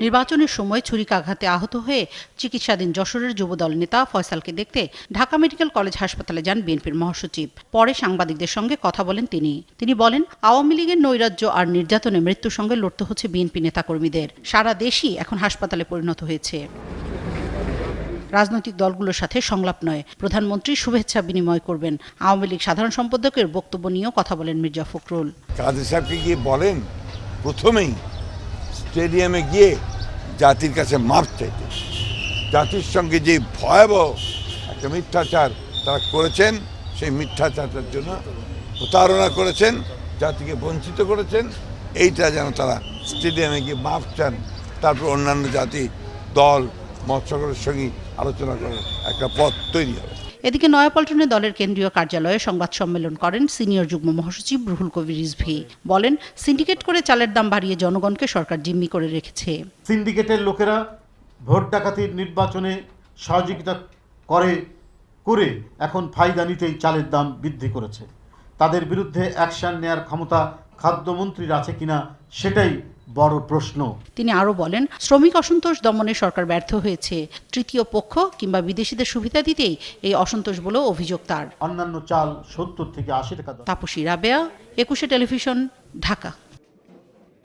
নির্বাচনের সময় ছুরিকাঘাতে আহত হয়ে চিকিৎসাধীন যশোরের যুবদল নেতা ফয়সালকে দেখতে ঢাকা মেডিকেল কলেজ হাসপাতালে যান বিএনপির মহাসচিব। পরে সাংবাদিকদের সঙ্গে কথা বলেন তিনি। তিনি বলেন, আওয়ামী লীগের নৈরাজ্য আর নির্যাতনে মৃত্যুর সঙ্গে লড়তে হচ্ছে বিএনপি নেতাকর্মীদের। সারা দেশই এখন হাসপাতালে পরিণত হয়েছে। রাজনৈতিক দলগুলোর সাথে সংলাপ নয়। প্রধানমন্ত্রী শুভেচ্ছা বিনিময় করবেন। আওয়ামী লীগ সাধারণ সম্পাদকের বক্তব্য নিয়েও কথা বলেন মির্জা ফখরুল। কাদের সাহেবকে গিয়ে বলেন প্রথমেই স্টেডিয়ামে গিয়ে জাতির কাছে মাপ চাইতে। জাতির সঙ্গে যে ভয়াবহ একটা মিথ্যাচার তারা করেছেন, সেই মিথ্যাচারটার জন্য প্রতারণা করেছেন, জাতিকে বঞ্চিত করেছেন। এইটা যেন তারা স্টেডিয়ামে গিয়ে মাপ চান। তারপর অন্যান্য জাতি, দল মৎস্যকরের সঙ্গে আলোচনা করার একটা পথ তৈরি হবে। এদিকে নয়াপল্টনে দলের কেন্দ্রীয় কার্যালয়ে সংবাদ সম্মেলন করেন সিনিয়র যুগ্ম মহাসচিব রুহুল কবির রিজভি। বলেন, সিন্ডিকেট করে চালের দাম বাড়িয়ে জনগণকে সরকার জিম্মি করে রেখেছে। সিন্ডিকেটের লোকেরা ভোট ডাকাতির নির্বাচনে সহযোগিতা করে করে এখন ফায়দা নিতেই চালের দাম বৃদ্ধি করেছে। তাদের বিরুদ্ধে অ্যাকশন নেয়ার ক্ষমতা খাদ্যমন্ত্রীর আছে কিনা সেটাই বড় প্রশ্ন। তিনি আরও বলেন শ্রমিক অসন্তোষ দমনে সরকার ব্যর্থ হয়েছে। তৃতীয় পক্ষ কিংবা বিদেশিদের সুবিধা দিতেই এই অসন্তোষ বলেও অভিযোগ তার। অন্যান্য চাল সত্তর থেকে আশি টাকা তাপসী রাবেয়া একুশে টেলিভিশন ঢাকা।